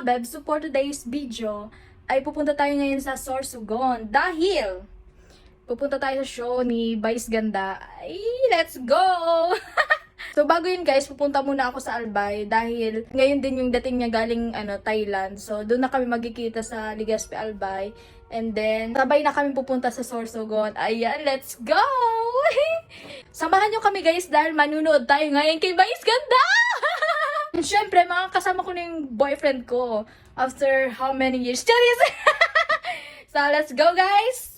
mga bebs, so for today's video, ay pupunta tayo ngayon sa Sorsogon dahil pupunta tayo sa show ni Vice Ganda. Ay, let's go! so bago yun guys, pupunta muna ako sa Albay dahil ngayon din yung dating niya galing ano, Thailand. So doon na kami magkikita sa Ligaspi Albay. And then, sabay na kami pupunta sa Sorsogon. Ayan, let's go! Samahan nyo kami guys dahil manunood tayo ngayon kay Vice Ganda! And syempre, mga kasama ko na yung boyfriend ko after how many years? Charis! so, let's go guys!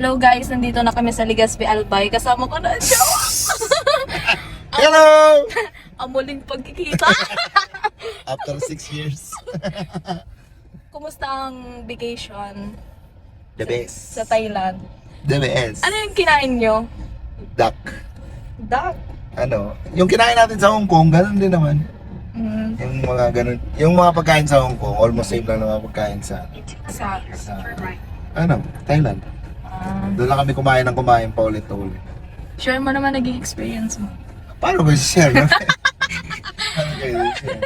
Hello guys, nandito na kami sa Ligaspi Albay. Kasama ko na siya. Hello! Amuling pagkikita. After six years. Kumusta ang vacation The best. sa Thailand? The best. Ano yung kinain nyo? Duck. Duck. Ano? Yung kinain natin sa Hong Kong, ganun din naman. Mm, Yung mga ganun. Yung mga pagkain sa Hong Kong, almost same lang ng mga pagkain sa, sa, sa ano, Thailand. Doon lang kami kumain ng kumain pa ulit ulit. share mo naman naging experience mo. Paano ko share no? Paano kayo share?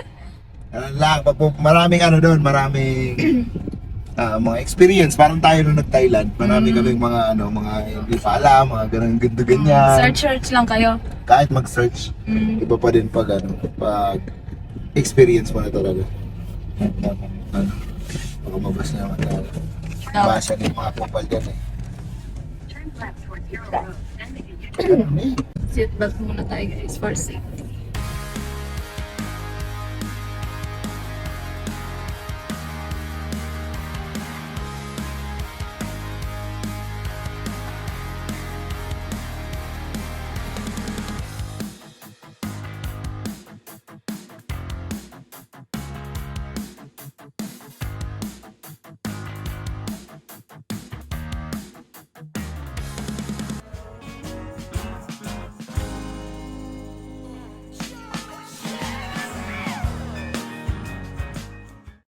Ano lang, maraming ano doon, maraming ah, mga experience. Parang tayo nung nag-Thailand, marami Mm. kaming mga ano, mga hindi pa alam, mga ganun, ganito, ganyan. Search search lang kayo. Kahit mag-search, Mm. iba pa din pag ano, pag experience mo na talaga. Ano, baka mabas na naman tayo. No. Basa ng mga kupal dyan eh. Seatbelt muna tayo guys for safe.